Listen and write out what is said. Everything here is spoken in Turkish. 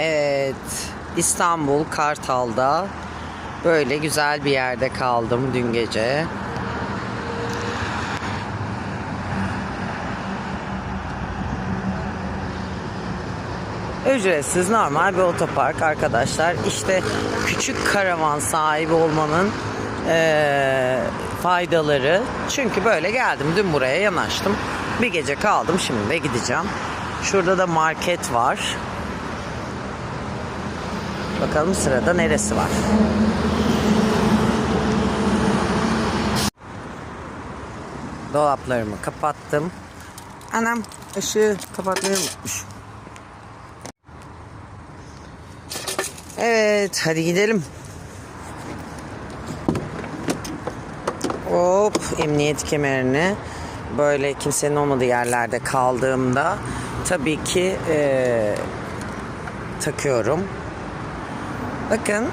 Evet, İstanbul Kartal'da böyle güzel bir yerde kaldım dün gece. Ücretsiz normal bir otopark arkadaşlar. İşte küçük karavan sahibi olmanın eee, faydaları. Çünkü böyle geldim dün buraya yanaştım. Bir gece kaldım şimdi de gideceğim. Şurada da market var. Bakalım sırada neresi var. Dolaplarımı kapattım. Anam ışığı kapatmayı unutmuş. Evet hadi gidelim. Hop emniyet kemerini böyle kimsenin olmadığı yerlerde kaldığımda tabii ki eee, takıyorum. Bakın